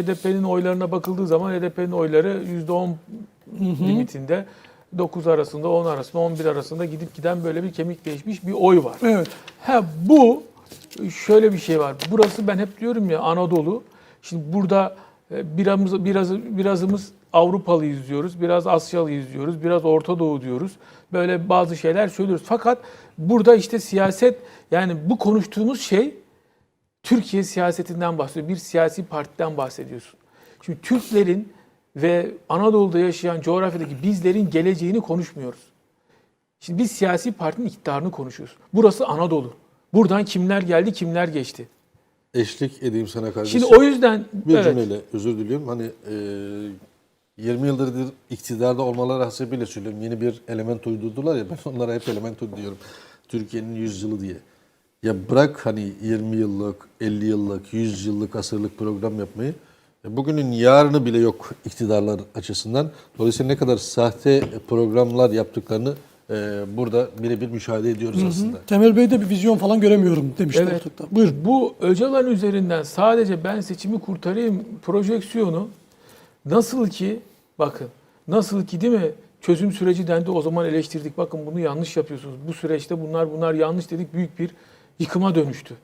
HDP'nin oylarına bakıldığı zaman HDP'nin oyları %10 limitinde 9 arasında, 10 arasında, 11 arasında gidip giden böyle bir kemikleşmiş bir oy var. Evet. Ha bu şöyle bir şey var. Burası ben hep diyorum ya Anadolu. Şimdi burada e, birazımız biraz birazımız Avrupalıyız diyoruz, biraz Asyalıyız diyoruz, biraz Orta Doğu diyoruz. Böyle bazı şeyler söylüyoruz. Fakat burada işte siyaset yani bu konuştuğumuz şey Türkiye siyasetinden bahsediyor. Bir siyasi partiden bahsediyorsun. Şimdi Türklerin ve Anadolu'da yaşayan coğrafyadaki bizlerin geleceğini konuşmuyoruz. Şimdi biz siyasi partinin iktidarını konuşuyoruz. Burası Anadolu. Buradan kimler geldi, kimler geçti. Eşlik edeyim sana kardeşim. Şimdi o yüzden bir evet, cümleyle özür diliyorum. Hani e, 20 yıldır iktidarda olmaları hasebiyle söylüyorum. Yeni bir element uydurdular ya ben onlara hep element diyorum. Türkiye'nin 100 yılı diye. Ya bırak hani 20 yıllık, 50 yıllık, 100 yıllık, asırlık program yapmayı. E, Bugünün yarını bile yok iktidarlar açısından. Dolayısıyla ne kadar sahte programlar yaptıklarını e, burada birebir müşahede ediyoruz aslında. Temel Bey'de bir vizyon falan göremiyorum demişti Evet. ortakta. Buyurun. bu Öcalan üzerinden sadece ben seçimi kurtarayım projeksiyonu nasıl ki bakın nasıl ki değil mi çözüm süreci dendi o zaman eleştirdik bakın bunu yanlış yapıyorsunuz. Bu süreçte bunlar bunlar yanlış dedik büyük bir yıkıma dönüştü.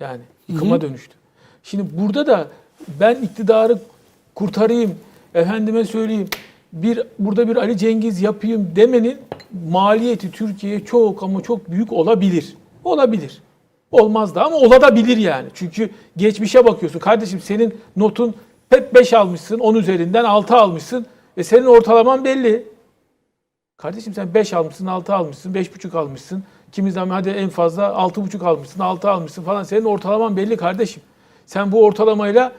Yani yıkıma dönüştü. Şimdi burada da ben iktidarı kurtarayım, efendime söyleyeyim, bir burada bir Ali Cengiz yapayım demenin maliyeti Türkiye'ye çok ama çok büyük olabilir. Olabilir. Olmaz da ama olabilir yani. Çünkü geçmişe bakıyorsun. Kardeşim senin notun hep 5 almışsın, 10 üzerinden 6 almışsın. E senin ortalaman belli. Kardeşim sen 5 almışsın, 6 almışsın, 5,5 almışsın. Kimi zaman hadi en fazla 6,5 almışsın, 6 almışsın falan. Senin ortalaman belli kardeşim. Sen bu ortalamayla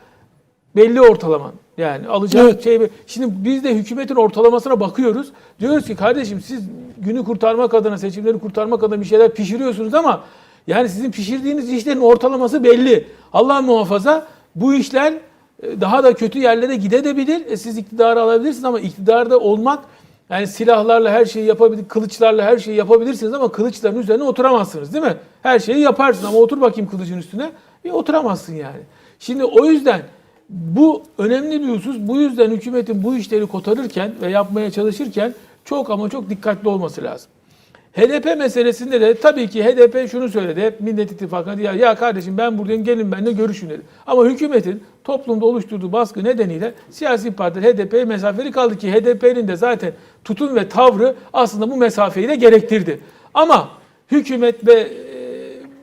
belli ortalaman. Yani alacağın Evet. şey. Şimdi biz de hükümetin ortalamasına bakıyoruz. Diyoruz ki kardeşim siz günü kurtarmak adına, seçimleri kurtarmak adına bir şeyler pişiriyorsunuz ama yani sizin pişirdiğiniz işlerin ortalaması belli. Allah muhafaza bu işler e, daha da kötü yerlere gidebilir. E siz iktidarı alabilirsiniz ama iktidarda olmak yani silahlarla her şeyi yapabilir, kılıçlarla her şeyi yapabilirsiniz ama kılıçların üzerine oturamazsınız değil mi? Her şeyi yaparsın ama otur bakayım kılıcın üstüne. Bir oturamazsın yani. Şimdi o yüzden bu önemli bir husus. Bu yüzden hükümetin bu işleri kotarırken ve yapmaya çalışırken çok ama çok dikkatli olması lazım. HDP meselesinde de tabii ki HDP şunu söyledi. Hep Millet İttifakı'na diye ya kardeşim ben buradayım gelin benimle görüşün dedi. Ama hükümetin toplumda oluşturduğu baskı nedeniyle siyasi partiler HDP'ye mesafeli kaldı ki HDP'nin de zaten tutum ve tavrı aslında bu mesafeyi de gerektirdi. Ama hükümet ve e,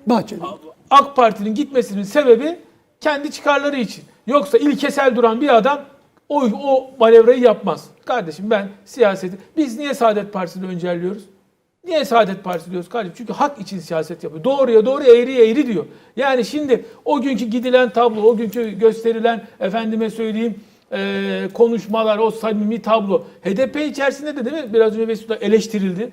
Bahçeli. AK Parti'nin gitmesinin sebebi kendi çıkarları için. Yoksa ilkesel duran bir adam o, o manevrayı yapmaz. Kardeşim ben siyaseti... Biz niye Saadet Partisi'ni öncelliyoruz? Niye Saadet Partisi diyoruz kardeşim? Çünkü hak için siyaset yapıyor. Doğruya doğru eğri eğri diyor. Yani şimdi o günkü gidilen tablo, o günkü gösterilen efendime söyleyeyim e, konuşmalar, o samimi tablo HDP içerisinde de değil mi? Biraz önce Mesut'la eleştirildi.